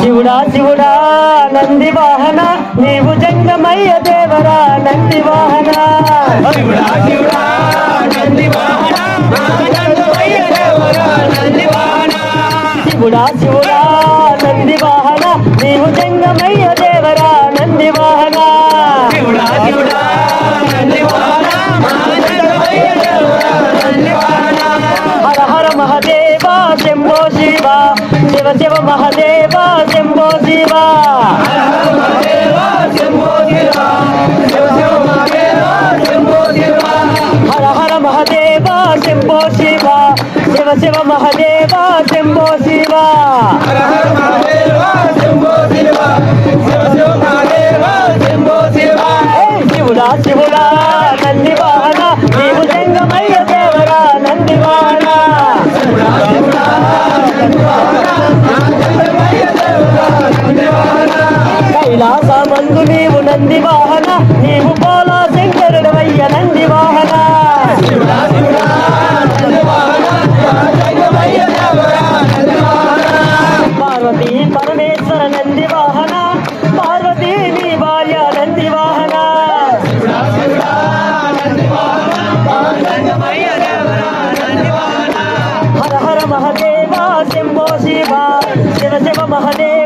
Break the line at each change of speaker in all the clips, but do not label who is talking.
శివుడా శివుడా నంది వాహన నీవు జంగమయ్య దేవరా నంది వాహన.
శివుడా శివుడా నంది వాహన
నీవు జంగమయ్య దేవరా నంది వాహన.
శివుడా శివుడా
శివ శివ మహదేవ శంభో శివ. హర హర మహదేవ శంభో శివ. శివ శివ మహదేవ శంభో శివ.
హర హర శంభో శివ శివ శివ శంభో శివ
శివుడా శివుడా నంది వాహన నంది వాహన నీవు పోలా శంకరుడవయ్య నంది వాహన
నంది వాహన.
పార్వతీ పరమేశ్వర నంది వాహన పార్వతీ నీ భార్య నంది వాహన
నంది వాహన.
హర హర మహదేవ శంభో శివ శివ శివ మహదేవ.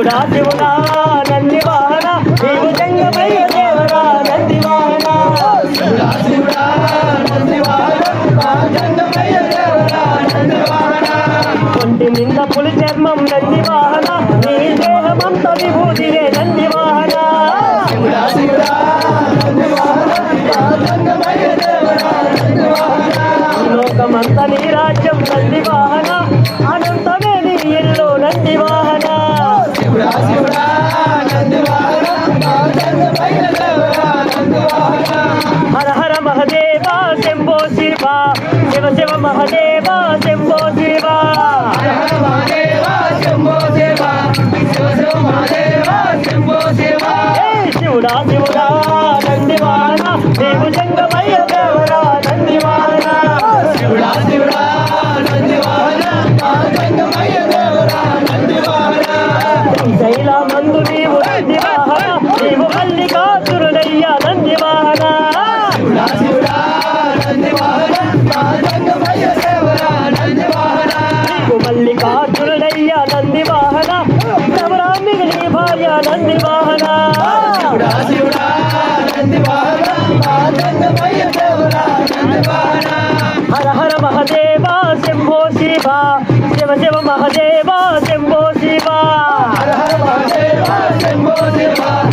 శివుడా శివుడా నంది నీవు జంగమయ్య దేవరా నంది
శివుడా శివుడా నంది వాహన నందమయ్య దేవరా నింద
పులి చర్మం నీ దేహమంత విభూతియే
శివుడా శివుడా దేవరా
లోకమంత నీ రాజ్యం నంది వాహన అనంతమే నీ ఇల్లు నంది హర హర మహదేవ శంభో శివ శివ శివ మహదేవ శంభో శివ.
హర హర మహాదేవ శంభో శివ
శివుడా శివుడా నంది వాహన జంగమయ్య దేవరా నంది వాహన
శివుడా శివుడా. మల్లికార్జునయ్య నంది వాహన
మల్లికార్జునయ్య నంది వాహన రమరామిగిలి భార్య నంది వాహన
హర హర మహదేవా శంభో శివ
శివ శివ మహదేవా శంభో శివ